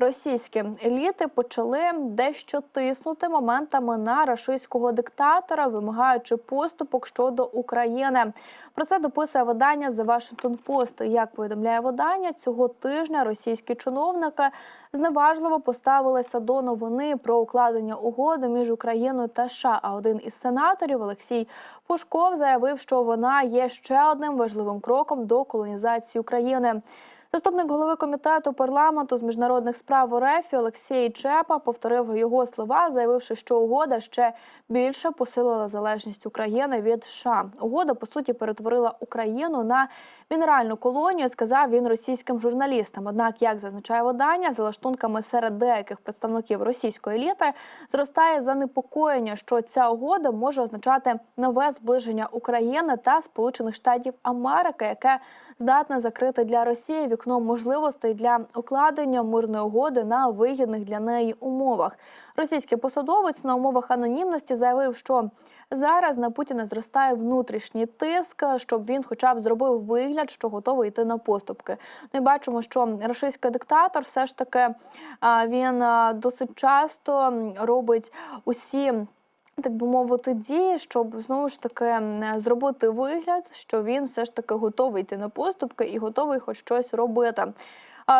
російські еліти почали дещо тиснути моментами на рашистського диктатора, вимагаючи поступок щодо України. Про це дописує видання The Washington Post. Як повідомляє видання, цього тижня російські чиновники зневажливо поставилися до новини про укладення угоди між Україною та США. А один із сенаторів Олексій Пушков заявив, що вона є ще одним важливим кроком до колонізації України. Заступник голови комітету парламенту з міжнародних справ РФ Олексій Чепа повторив його слова, заявивши, що угода ще більше посилила залежність України від США. Угода по суті перетворила Україну на мінеральну колонію. Сказав він російським журналістам. Однак, як зазначає видання, за лаштунками серед деяких представників російської еліти зростає занепокоєння, що ця угода може означати нове зближення України та Сполучених Штатів Америки, яке здатне закрити для Росії вікно можливостей для укладення мирної угоди на вигідних для неї умовах. Російський посадовець на умовах анонімності заявив, що зараз на Путіна зростає внутрішній тиск, щоб він, хоча б зробив вигляд, що готовий йти на поступки. Ну і бачимо, що російський диктатор все ж таки він досить часто робить усі. Так би мовити, дії, щоб знову ж таки зробити вигляд, що він все ж таки готовий йти на поступки і готовий хоч щось робити.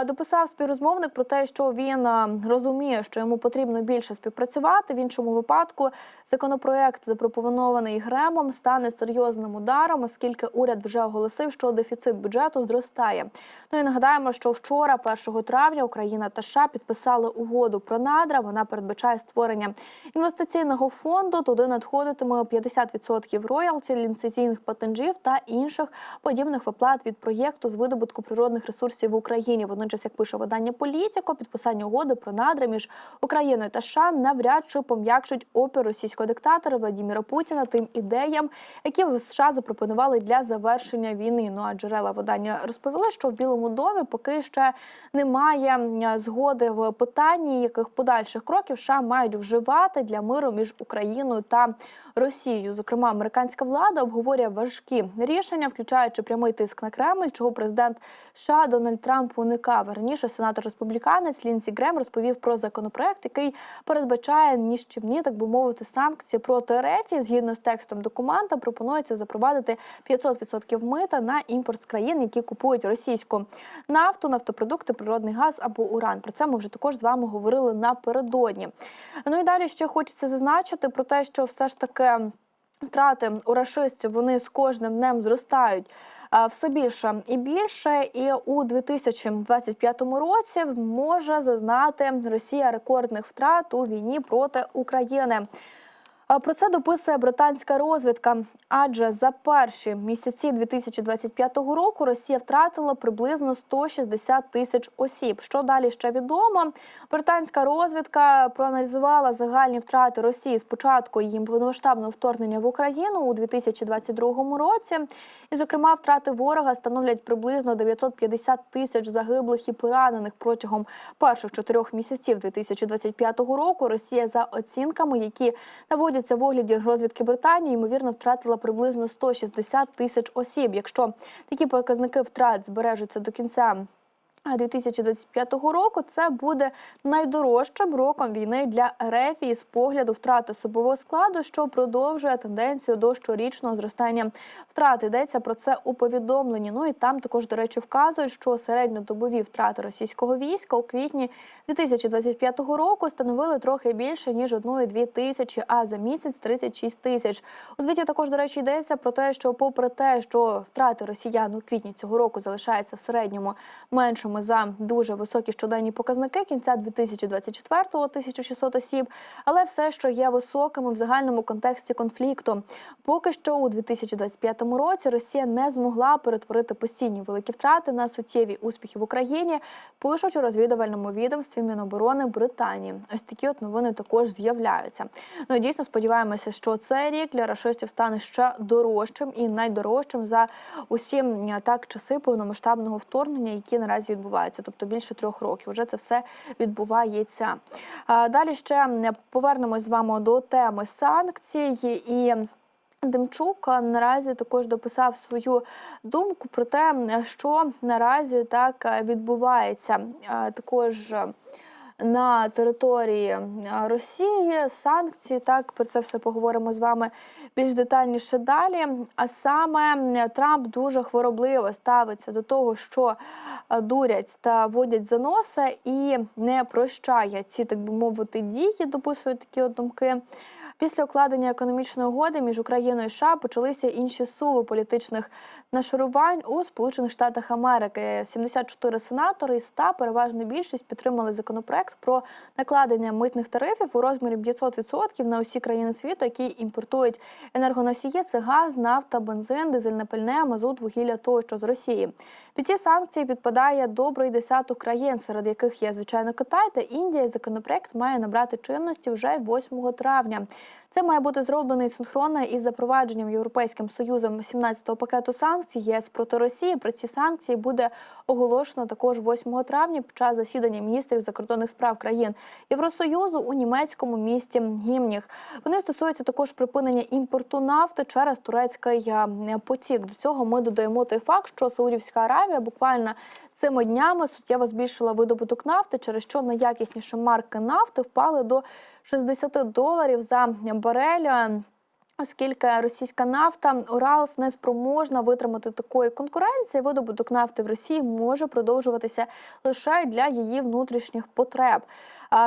Дописав співрозмовник про те, що він розуміє, що йому потрібно більше співпрацювати. В іншому випадку законопроект, запропонований Гремом, стане серйозним ударом, оскільки уряд вже оголосив, що дефіцит бюджету зростає. Ну і нагадаємо, що вчора, 1 травня, Україна та США підписали угоду про надра. Вона передбачає створення інвестиційного фонду. Туди надходитиме 50% роялті, ліцензійних платежів та інших подібних виплат від проєкту з видобутку природних ресурсів в Україні. Водночас, як пише видання Політіко, підписання угоди про надра між Україною та США навряд чи пом'якшить опір російського диктатора Владіміра Путіна тим ідеям, які в США запропонували для завершення війни. Ну а джерела видання розповіли, що в Білому домі поки ще немає згоди в питанні, яких подальших кроків США мають вживати для миру між Україною та Росією. Зокрема, американська влада обговорює важкі рішення, включаючи прямий тиск на Кремль, чого президент США Дональд Трамп уникав. Раніше сенатор республіканець Лінсі Грем розповів про законопроект, який передбачає ніщівні, так би мовити, санкції проти РФ. І Згідно з текстом документа, пропонується запровадити 500% мита на імпорт з країн, які купують російську нафту, нафтопродукти, природний газ або уран. Про це ми вже також з вами говорили напередодні. Ну і далі ще хочеться зазначити про те, що все ж таки втрати у рашистів вони з кожним днем зростають. Все більше і більше, і у 2025 році може зазнати Росія рекордних втрат у війні проти України. Про це дописує британська розвідка. Адже за перші місяці 2025 року Росія втратила приблизно 160 тисяч осіб. Що далі ще відомо? Британська розвідка проаналізувала загальні втрати Росії з початку її повномасштабного вторгнення в Україну у 2022 році. І, зокрема, втрати ворога становлять приблизно 950 тисяч загиблих і поранених протягом перших чотирьох місяців 2025 року. Росія за оцінками, які наводяться в огляді розвідки Британії, ймовірно, втратила приблизно 160 тисяч осіб. Якщо такі показники втрат збережуться до кінця. 2025 року це буде найдорожчим роком війни для РФ із погляду втрати особового складу, що продовжує тенденцію до щорічного зростання втрат. Йдеться про це у повідомленні. Ну і там також, до речі, вказують, що середньодобові втрати російського війська у квітні 2025 року становили трохи більше ніж одної-дві тисячі, а за місяць 36 тисяч. У звіті також, до речі, йдеться про те, що, попри те, що втрати росіян у квітні цього року залишаються в середньому меншими за дуже високі щоденні показники кінця 2024-го – 1600 осіб, але все, що є високими в загальному контексті конфлікту. Поки що у 2025 році Росія не змогла перетворити постійні великі втрати на суттєві успіхи в Україні. Пишуть у розвідувальному відомстві Міноборони Британії. Ось такі от новини також з'являються. Ну і дійсно сподіваємося, що цей рік для рашистів стане ще дорожчим і найдорожчим за усі так часи повномасштабного вторгнення, які наразі відбуваються, тобто більше трьох років. Вже це все відбувається. Далі ще повернемось з вами до теми санкцій і. Демчук наразі також дописав свою думку про те, що наразі так відбувається. Також на території е, Росії, санкції. Так про це все поговоримо з вами більш детальніше далі. А саме Трамп дуже хворобливо ставиться до того, що е, дурять та водять за носа і не прощає ці, так би мовити, дії. Дописують такі от думки. Після укладення економічної угоди між Україною і США почалися інші суви політичних нашарувань у Сполучених Штатах Америки. 74 сенатори із 100, переважна більшість підтримали законопроект про накладення митних тарифів у розмірі 500% на усі країни світу, які імпортують енергоносії, це газ, нафта, бензин, дизельне пальне, мазут, вугілля тощо з Росії. Під ці санкції підпадає добрий десяток країн, серед яких є звичайно Китай та Індія. Законопроект має набрати чинності вже 8 травня. Це має бути зроблено синхронно із запровадженням Європейським Союзом 17-го пакету санкцій ЄС проти Росії. Про ці санкції буде оголошено також 8 травня під час засідання міністрів закордонних справ країн Євросоюзу у німецькому місті Гімніх. Вони стосуються також припинення імпорту нафти через турецький е, потік. До цього ми додаємо той факт, що Саудівська Аравія буквально цими днями суттєво збільшила видобуток нафти, через що найякісніші марки нафти впали до 60 доларів за барель. Оскільки російська нафта Уралс не спроможна витримати такої конкуренції, видобуток нафти в Росії може продовжуватися лише для її внутрішніх потреб.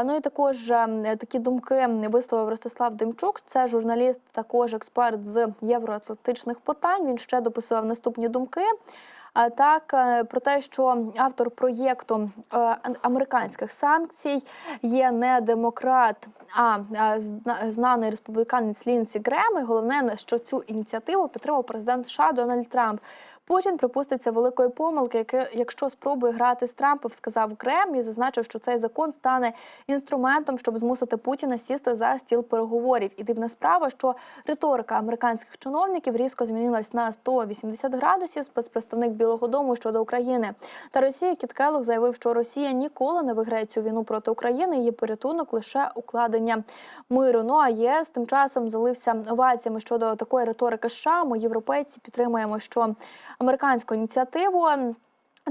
Ну і також е, такі думки висловив Ростислав Демчук. Це журналіст, також експерт з євроатлантичних питань. Він ще дописував наступні думки. Так е, про те, що автор проєкту е, ан- американських санкцій є не демократ, а е, знаний республіканець Лінсі Грем. І головне, що цю ініціативу підтримав президент США Дональд Трамп. Путін припуститься великої помилки, якщо спробує грати з Трампом, сказав Грем і зазначив, що цей закон стане інструментом, щоб змусити Путіна сісти за стіл переговорів. І дивна справа, що риторика американських чиновників різко змінилась на 180 градусів. Спецпредставник Білого Дому щодо України та Росії Кіт Келлог заявив, що Росія ніколи не виграє цю війну проти України. Її порятунок лише укладення миру. Ну а ЄС тим часом залився оваціями щодо такої риторики США. Ми європейці підтримуємо, що американську ініціативу.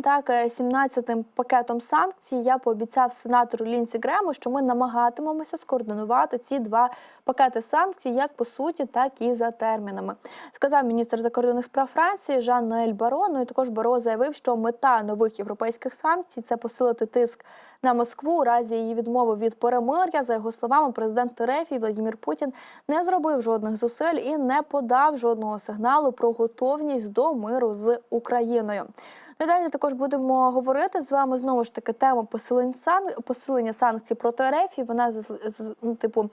Так, е, 17-тим пакетом санкцій я пообіцяв сенатору Лінсі Грему, що ми намагатимемося скоординувати ці два пакети санкцій, як по суті, так і за термінами. Сказав міністр закордонних справ Франції Жан Ноель Баро. Ну і також Баро заявив, що мета нових європейських санкцій це посилити тиск на Москву у разі її відмови від перемир'я. За його словами, президент Терефій Владимир Путін не зробив жодних зусиль і не подав жодного сигналу про готовність до миру з Україною. Надалі також будемо говорити з вами знову ж таки тема посилень сан... посилення санкцій проти РФ. Вона ну, типу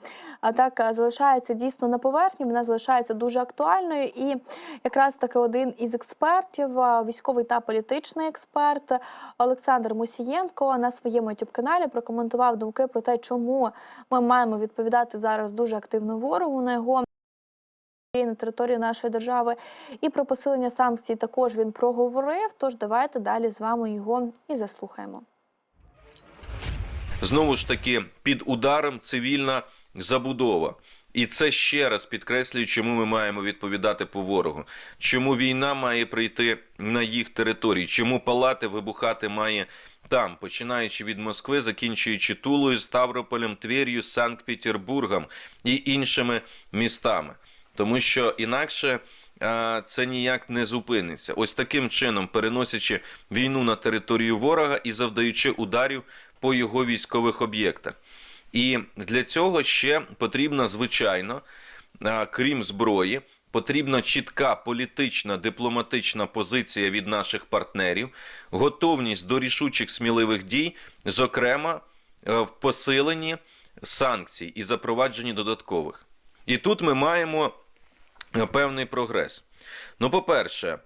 так залишається дійсно на поверхні. Вона залишається дуже актуальною. І якраз таки один із експертів, військовий та політичний експерт Олександр Мусієнко на своєму youtube каналі прокоментував думки про те, чому ми маємо відповідати зараз дуже активно ворогу на його на території нашої держави. І про посилення санкцій також він проговорив. Тож давайте далі з вами його і заслухаємо. Знову ж таки, під ударом цивільна забудова. І це ще раз підкреслює, чому ми маємо відповідати по ворогу, чому війна має прийти на їх території, чому палати вибухати має там, починаючи від Москви, закінчуючи Тулою, Ставрополем, Твер'ю, Санкт-Петербургом і іншими містами. Тому що інакше а, це ніяк не зупиниться. Ось таким чином, переносячи війну на територію ворога і завдаючи ударів по його військових об'єктах. І для цього ще потрібна, звичайно, а, крім зброї, потрібна чітка політична дипломатична позиція від наших партнерів, готовність до рішучих сміливих дій, зокрема е, в посиленні санкцій і запровадженні додаткових. І тут ми маємо е, певний прогрес. Ну, по-перше,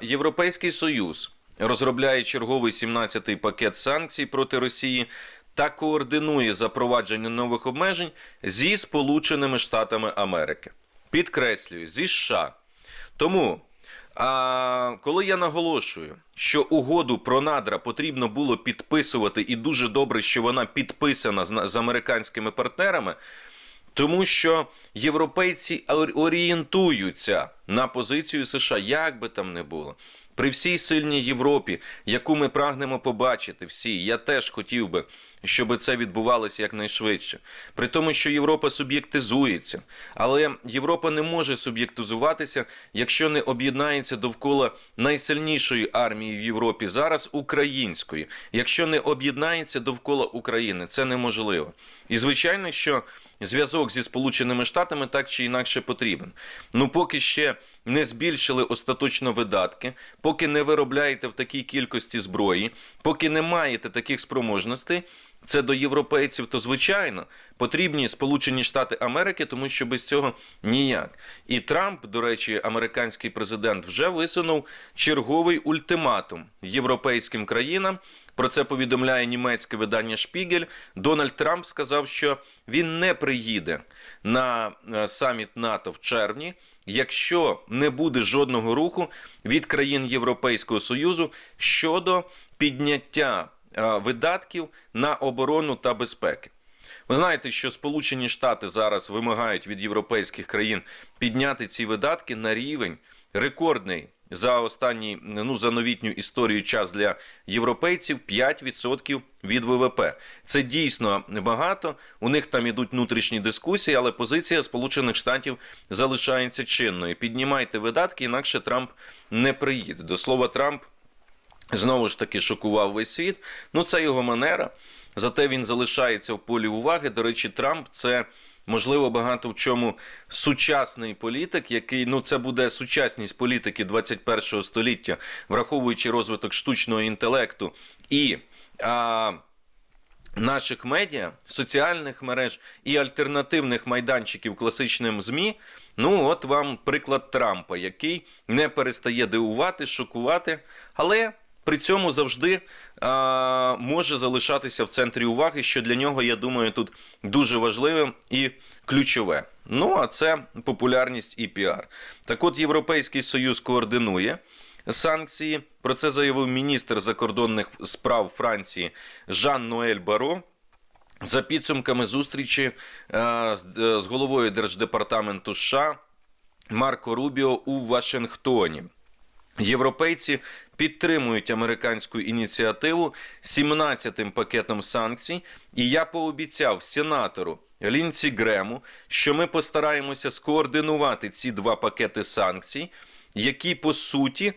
Європейський Союз розробляє черговий 17-й пакет санкцій проти Росії та координує запровадження нових обмежень зі Сполученими Штатами Америки. Підкреслюю, зі США. Тому, а, коли я наголошую, що угоду про надра потрібно було підписувати, і дуже добре, що вона підписана з американськими партнерами, тому що європейці ор- орієнтуються на позицію США, як би там не було. При всій сильній Європі, яку ми прагнемо побачити всі, я теж хотів би, щоб це відбувалося якнайшвидше. При тому, що Європа суб'єктизується, але Європа не може суб'єктизуватися, якщо не об'єднається довкола найсильнішої армії в Європі зараз української. Якщо не об'єднається довкола України, це неможливо. І звичайно, що зв'язок зі Сполученими Штатами так чи інакше потрібен. Ну, поки ще не збільшили остаточно видатки, поки не виробляєте в такій кількості зброї, поки не маєте таких спроможностей. Це до європейців, то звичайно потрібні Сполучені Штати Америки, тому що без цього ніяк. І Трамп, до речі, американський президент, вже висунув черговий ультиматум європейським країнам. Про це повідомляє німецьке видання Шпігель. Дональд Трамп сказав, що він не приїде на е, саміт НАТО в червні, якщо не буде жодного руху від країн Європейського Союзу щодо підняття е, видатків на оборону та безпеки. Ви знаєте, що Сполучені Штати зараз вимагають від європейських країн підняти ці видатки на рівень рекордний за останній ну за новітню історію час для європейців 5% від ВВП. Це дійсно багато. У них там ідуть внутрішні дискусії, але позиція Сполучених Штатів залишається чинною. Піднімайте видатки, інакше Трамп не приїде. До слова, Трамп знову ж таки шокував весь світ. Ну, це його манера. Зате він залишається в полі уваги. До речі, Трамп це. Можливо, багато в чому сучасний політик, який ну це буде сучасність політики 21-го століття, враховуючи розвиток штучного інтелекту і а, наших медіа, соціальних мереж і альтернативних майданчиків класичним ЗМІ. Ну, от вам приклад Трампа, який не перестає дивувати, шокувати, але при цьому завжди а, може залишатися в центрі уваги, що для нього, я думаю, тут дуже важливим і ключове. Ну, а це популярність і піар. Так от Європейський Союз координує санкції. Про це заявив міністр закордонних справ Франції Жан Ноель Баро. За підсумками зустрічі е, е, з головою Держдепартаменту США Марко Рубіо у Вашингтоні. Європейці підтримують американську ініціативу 17-тим пакетом санкцій, і я пообіцяв сенатору Лінці Грему, що ми постараємося скоординувати ці два пакети санкцій, які по суті,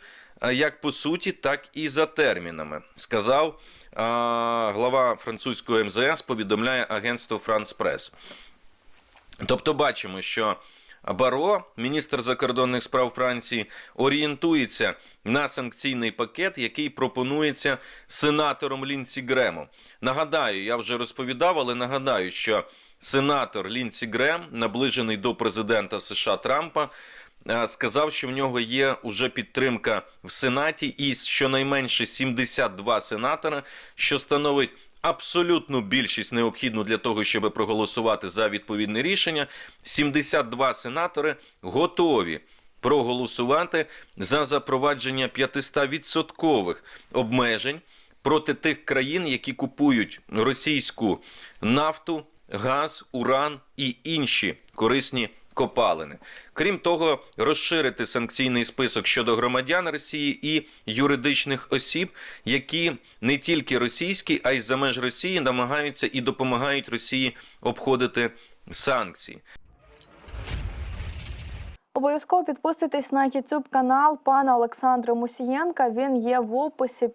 як по суті, так і за термінами, сказав а, глава французького МЗС. Повідомляє агентство Франс Прес. Тобто, бачимо, що Баро, міністр закордонних справ Франції, орієнтується на санкційний пакет, який пропонується сенатором Лінсі Гремом. Нагадаю, я вже розповідав, але нагадаю, що сенатор Лінсі Грем, наближений до президента США Трампа, е, сказав, що в нього є уже підтримка в Сенаті і щонайменше 72 сенатора, що становить абсолютну більшість необхідну для того, щоб проголосувати за відповідне рішення. 72 сенатори готові проголосувати за запровадження 500-відсоткових обмежень проти тих країн, які купують російську нафту, газ, уран і інші корисні копалини. Крім того, розширити санкційний список щодо громадян Росії і юридичних осіб, які не тільки російські, а й за меж Росії намагаються і допомагають Росії обходити санкції. Обов'язково підписуйтесь на YouTube канал пана Олександра Мусієнка. Він є в описі